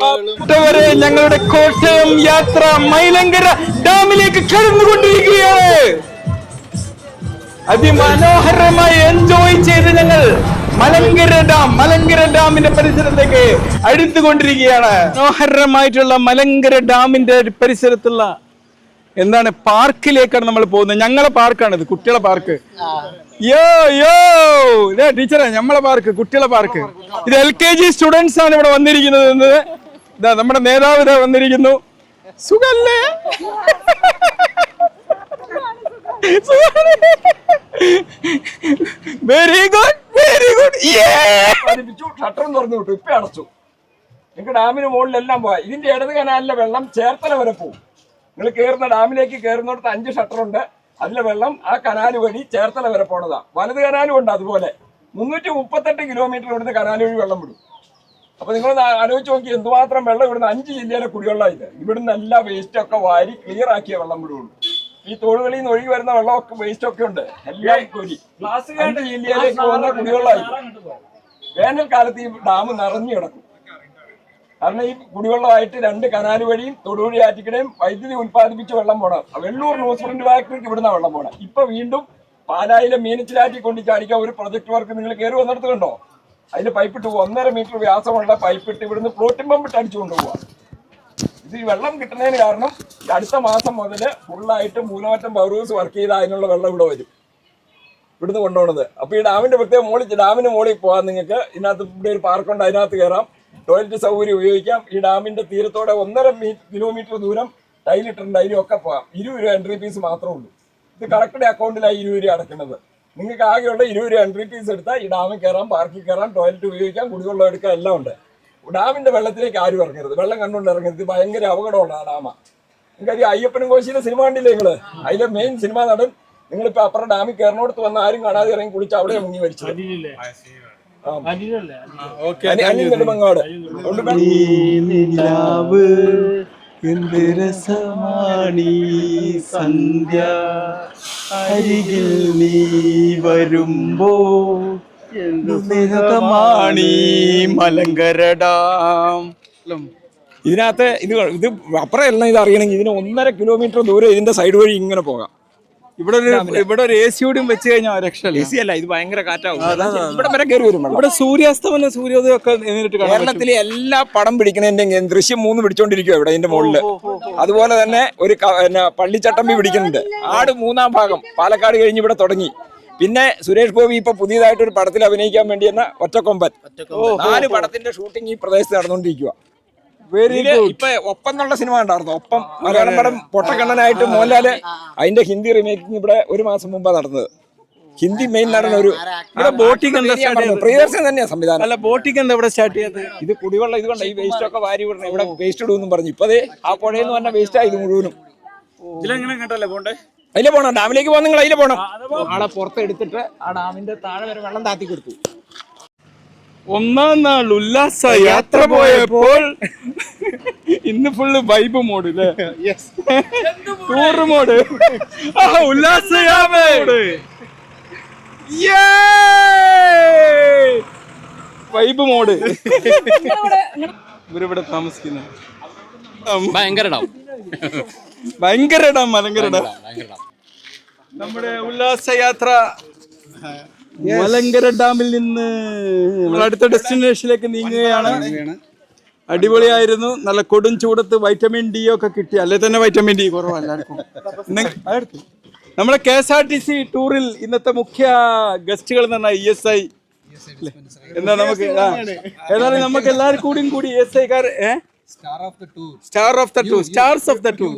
കൂട്ടവരെ ഞങ്ങളുടെ കോട്ടയം യാത്ര മൈലങ്കര ഡാമിലേക്ക് കടന്നുകൊണ്ടിരിക്കുകയാണ്. അതിമനോഹരമായി എൻജോയ് ചെയ്ത് ഞങ്ങൾ മലങ്കര ഡാം മലങ്കര ഡാമിന്റെ പരിസരത്തേക്ക് അടുത്തുകൊണ്ടിരിക്കുകയാണ്. മനോഹരമായിട്ടുള്ള മലങ്കര ഡാമിന്റെ പരിസരത്തുള്ള എന്താണ് പാർക്കിലേക്കാണ് നമ്മൾ പോകുന്നത്? ഞങ്ങളെ പാർക്കാണ് ഇത് കുട്ടികളെ പാർക്ക്. യോ യോ! ഇതേ ടീച്ചറെ നമ്മളെ പാർക്ക് കുട്ടികളെ പാർക്ക്. ഇത് എൽ കെ ജി സ്റ്റുഡൻസ് ആണ് ഇവിടെ വന്നിരിക്കുന്നത് എന്നത് ഇതാ നമ്മുടെ നേതാവ് ഇതാ വന്നിരിക്കുന്നു. സുഖല്ലേ? വെരി ഗുഡ് വെരി ഗുഡ് ഷട്ടറും തുറന്നു വിട്ടു ഇപ്പൊ അടച്ചു. നിങ്ങൾക്ക് ഡാമിന് മുകളിലെല്ലാം പോവാ ഇതിന്റെ ഇടത് കനാലിലെ വെള്ളം ചേർത്തല വരെ പോകും. നിങ്ങൾ കയറുന്ന ഡാമിലേക്ക് കയറുന്നിടത്ത് അഞ്ച് ഷട്ടറുണ്ട്. അതിലെ വെള്ളം ആ കനാല് വഴി ചേർത്തല വരെ പോണതാ. വലത് കനാലും ഉണ്ട് അതുപോലെ. മുന്നൂറ്റി മുപ്പത്തെട്ട് കിലോമീറ്റർ ഇവിടുന്ന് കനാല് വഴി വെള്ളം വിടും. അപ്പൊ നിങ്ങൾ ആലോചിച്ച് നോക്കി എന്തുമാത്രം വെള്ളം ഇവിടുന്ന് അഞ്ച് ജില്ലയിലെ കുടിവെള്ളം ഇത്? ഇവിടുന്ന് എല്ലാ വേസ്റ്റ് ഒക്കെ വാരി ക്ലിയർ ആക്കിയ വെള്ളം വിടുള്ളൂ. ഈ തോടുകളിൽ നിന്ന് ഒഴുകി വരുന്ന വെള്ളം ഒക്കെ വേസ്റ്റ് ഒക്കെ ഉണ്ട്. എല്ലാം കുരി. അഞ്ച് ജില്ലയിലേക്ക് പോകുന്ന കുടിവെള്ളമായി വേനൽക്കാലത്ത് ഈ ഡാം നിറഞ്ഞു കിടക്കും. കാരണം ഈ കുടിവെള്ളമായിട്ട് രണ്ട് കനാൽ വഴിയും തൊടുപുഴി ആറ്റിക്കടയും വൈദ്യുതി ഉൽപ്പാദിപ്പിച്ച് വെള്ളം പോണം വെള്ളൂർ ന്യൂസ് പ്രിന്റ് ഫാക്ടറിക്ക് ഇവിടുന്ന വെള്ളം പോണം ഇപ്പൊ വീണ്ടും പാലായിലെ മീനച്ചിലാറ്റി കൊണ്ട് ചാടിക്കാൻ ഒരു പ്രൊജക്ട് വർക്ക് നിങ്ങൾ കയറി വന്നിടത്ത് കണ്ടോ അതിൽ പൈപ്പിട്ട് ഒന്നര മീറ്റർ വ്യാസമുള്ള പൈപ്പിട്ട് ഇവിടുന്ന് ഫ്ലോട്ടിംഗ് പമ്പ് ഇട്ട് അടിച്ചു കൊണ്ടുപോവാ ഇത് ഈ വെള്ളം കിട്ടുന്നതിന് കാരണം അടുത്ത മാസം മുതൽ ഫുള്ളായിട്ട് മൂലമറ്റം പവർ ഹൗസ് വർക്ക് ചെയ്ത അതിനുള്ള വെള്ളം ഇവിടെ വരും. ഇവിടുന്ന് കൊണ്ടുപോകുന്നത് അപ്പൊ ഈ ഡാമിന്റെ പ്രത്യേകം മുകളിൽ ഡാമിന് മോളിൽ പോകാൻ നിങ്ങൾക്ക്. ഇതിനകത്ത് ഇവിടെ ഒരു പാർക്കുണ്ട് അതിനകത്ത് കയറാം ടോയ്ലറ്റ് സൗകര്യം ഉപയോഗിക്കാം. ഈ ഡാമിന്റെ തീരത്തോടെ ഒന്നര കിലോമീറ്റർ ദൂരം ടൈലിട്ടുണ്ട് അതിലൊക്കെ പോകാം ഇരുപത് രൂപ എൻട്രി ഫീസ് മാത്രമേ ഉള്ളൂ. ഇത് കറക്റ്റ് അക്കൗണ്ടിലായി ഇരുപത് രൂപ അടക്കുന്നത് നിങ്ങൾക്ക് ആകെയുള്ള ഇരുപത് രൂപ എൻട്രി ഫീസ് എടുത്താൽ ഈ ഡാമിൽ കയറാം പാർക്കിൽ കയറാം ടോയ്ലറ്റ് ഉപയോഗിക്കാം കുടിവെള്ളം എടുക്കാം എല്ലാം ഉണ്ട്. ഡാമിന്റെ വെള്ളത്തിലേക്ക് ആരും ഇറങ്ങരുത്. വെള്ളം കണ്ടുകൊണ്ട് ഇറങ്ങരുത്. ഇത് ഭയങ്കര അപകടമുള്ള ആ ഡാമാ. നിങ്ങൾക്കറിയാം അയ്യപ്പനും കോശിയിലെ സിനിമ കണ്ടില്ലേ നിങ്ങൾ അതിലെ മെയിൻ സിനിമ നടൻ. നിങ്ങളിപ്പോൾ അപ്പുറം ഡാമിൽ കയറിനോടത്ത് വന്ന് ആരും കാണാതെ ഇറങ്ങി കുളിച്ച് അവിടെ മുങ്ങി മരിച്ചത്. ഇപ്പം നിലാവ് എന്ത് രസമാണീ സന്ധ്യ? അരികിൽ നീ വരുമ്പോ എന്തുമാണീ മലങ്കര ഡാം ഇതിനകത്ത് ഇത് ഇത് അപ്പുറം എല്ലാം ഇത് അറിയണമെങ്കിൽ ഇതിന് ഒന്നര കിലോമീറ്റർ ദൂരെ ഇതിന്റെ സൈഡ് വഴി ഇങ്ങനെ പോകാം. ഇവിടെ ഒരു ഇവിടെ ഒരു എ സി കൂടി വെച്ച് കഴിഞ്ഞാൽ രക്ഷയില്ല. സി അല്ല ഇത് ഭയങ്കര കാറ്റാവും. ഇവിടെ വരെ കയറി വരും. ഇവിടെ സൂര്യാസ്തമനം സൂര്യോദയം ഒക്കെ നേരിട്ട് കേരളത്തിലെ എല്ലാ പടം പിടിക്കണതിന്റെ ദൃശ്യം മൂന്ന് പിടിച്ചോണ്ടിരിക്കുക ഇവിടെ ഇതിന്റെ മുകളിൽ. അതുപോലെ തന്നെ ഒരു പള്ളിച്ചട്ടമ്പി പിടിക്കുന്നുണ്ട്. ആട് മൂന്നാം ഭാഗം. പാലക്കാട് കഴിഞ്ഞ് ഇവിടെ തുടങ്ങി. പിന്നെ സുരേഷ് ഗോപി ഇപ്പൊ പുതിയതായിട്ട് ഒരു പടത്തിൽ അഭിനയിക്കാൻ വേണ്ടി എന്ന ഒറ്റക്കൊമ്പൻ. നാല് പടത്തിന്റെ ഷൂട്ടിംഗ് ഈ പ്രദേശത്ത് നടന്നുകൊണ്ടിരിക്കുക വെരി ഗുഡ് ഇപ്പൊ ഒപ്പം എന്നുള്ള സിനിമ ഉണ്ടായിരുന്നു ഒപ്പം മലയാളം പടം പൊട്ടക്കണ്ണനായിട്ട് മോഹൻലാൽ അതിന്റെ ഹിന്ദി റീമേക്കിംഗ് ഇവിടെ ഒരു മാസം മുമ്പാണ് നടന്നത്. ഹിന്ദി മെയിൻ നടൻ ഒരു ഇവിടെ ബോട്ടിംഗ് എന്താ സ്റ്റാർട്ട് ചെയ്തത്. പ്രിയദർശൻ തന്നെയാ സംവിധാനം. അല്ല ബോട്ടിംഗ് എന്താ ഇവിടെ സ്റ്റാർട്ട് ചെയ്തത്? ഇത് കുടിവെള്ളം ഇത് കൊണ്ട്? ഈ വേസ്റ്റ് ഒക്കെ വാരി വിടണം. ഇവിടെ വേസ്റ്റ് ഇടുമെന്നും പറഞ്ഞു. ഇപ്പൊ ദേ ആ പുഴയെന്ന് പറഞ്ഞ വേസ്റ്റ് ആയി ഇത് മുഴുവനും. ഇതിലെങ്ങനെ കേട്ടല്ലേ പോണ്ടേ? അതിലെ പോണം. ഡാമിലേക്ക് പോകാൻ നിങ്ങൾ അതിലെ പോണം. ആളെ പുറത്തെടുത്തിട്ട് ആ ഡാമിന്റെ താഴെ വരെ വെള്ളം താത്തി കൊടുത്തു. ഒന്നാം നാൾ ഉല്ലാസ യാത്ര പോയപ്പോൾ ഇന്ന് ഫുള്ള് വൈബ് മോഡ് അല്ലേ ടൂർ മോഡ് ആ ഉല്ലാസ മോഡ് വൈബ് മോഡ് ഇവരിവിടെ താമസിക്കുന്നു. ഭയങ്കര ഭയങ്കര ഇടാം മലങ്കര നമ്മുടെ നമ്മുടെ ഉല്ലാസയാത്ര മലങ്കര ഡാമിൽ നിന്ന് അടുത്ത ഡെസ്റ്റിനേഷനിലേക്ക് നീങ്ങുകയാണ്. അടിപൊളിയായിരുന്നു. നല്ല കൊടും ചൂടത്ത് വൈറ്റമിൻ ഡി ഒക്കെ കിട്ടി. അല്ലെ തന്നെ വൈറ്റമിൻ ഡി കുറവാണ് എല്ലാവർക്കും. നമ്മുടെ K S R T C ടൂറിൽ ഇന്നത്തെ മുഖ്യ ഗസ്റ്റുകൾ എന്ന് പറഞ്ഞാൽ ഇ എസ് ഐ. എന്താ നമുക്ക് ഏതായാലും നമുക്ക് എല്ലാവരും കൂടിയും കൂടി E S ഐക്കാർ star of the tour stars of the tour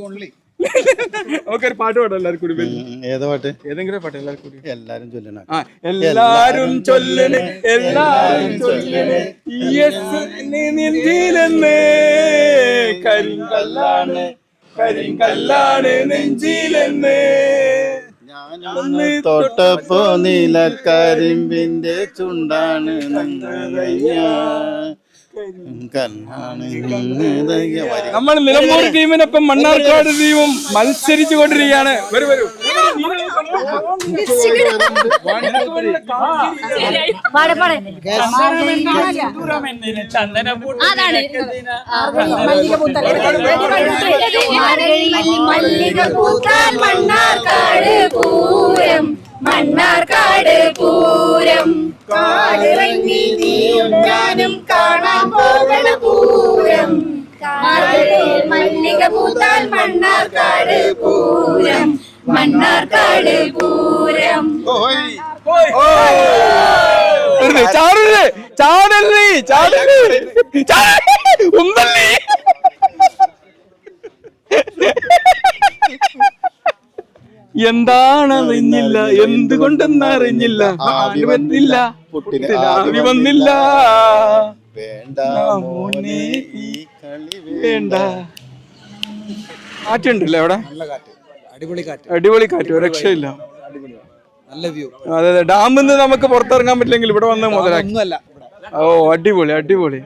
നമുക്കൊരു പാട്ട് പാടാം എല്ലാവരും കൂടി. ഏത് പാട്ട്? ഏതെങ്കിലും പാട്ട് എല്ലാവരും കൂടി. എല്ലാരും ചൊല്ലണം. എല്ലാരും ചൊല്ലണ എല്ലാരും ചൊല്ലണ. നെഞ്ചിലെന്ന് കരിങ്കല്ലാണ് കരിങ്കല്ലാണ് നെഞ്ചിലെന്ന്. തൊട്ടപ്പോ നീല കരിമ്പിന്റെ ചുണ്ടാണ് നിന്നതയ്യ. നമ്മൾ നിലമ്പൂർ ടീമിനൊപ്പം മണ്ണാർക്കാട് ടീമും മത്സരിച്ചു കൊണ്ടിരിക്കുകയാണ് വരൂ വരൂ. മല്ലിക പൂത്താൽ മണ്ണാർക്കാട് പൂരം. മണ്ണാർക്കാട് പൂരം. കാടിറങ്ങി നീയും ഞാനും കാണാൻ പോകണ പൂരം. മല്ലിക പൂത്താൽ മണ്ണാർക്കാട് പൂരം. മണ്ണാർക്കാട് പൂരം. ചാടല്ലേ ചാടല്ലേ ചാടല്ലേ ചാടല്ലേ ഉന്തല്ലേ എന്താണ് അറിഞ്ഞില്ല? എന്തുകൊണ്ടെന്ന് അറിഞ്ഞില്ല? ആവി വന്നില്ല. പുട്ടിന് ആവി വന്നില്ല. വേണ്ട മോനെ ഈ കളി വേണ്ട. കാറ്റുണ്ടല്ലേ അവിടെ? നല്ല കാറ്റ്. അടിപൊളി കാറ്റ്. അടിപൊളി കാറ്റ്. രക്ഷയില്ല. നല്ല വ്യൂ. അതെ അതെ. ഡാമിൽ നിന്ന് നമുക്ക് പുറത്തിറങ്ങാൻ പറ്റില്ലെങ്കിൽ ഇവിടെ വന്ന് മുതലാക്കി. ഒന്നുമല്ല ഓ അടിപൊളി അടിപൊളി.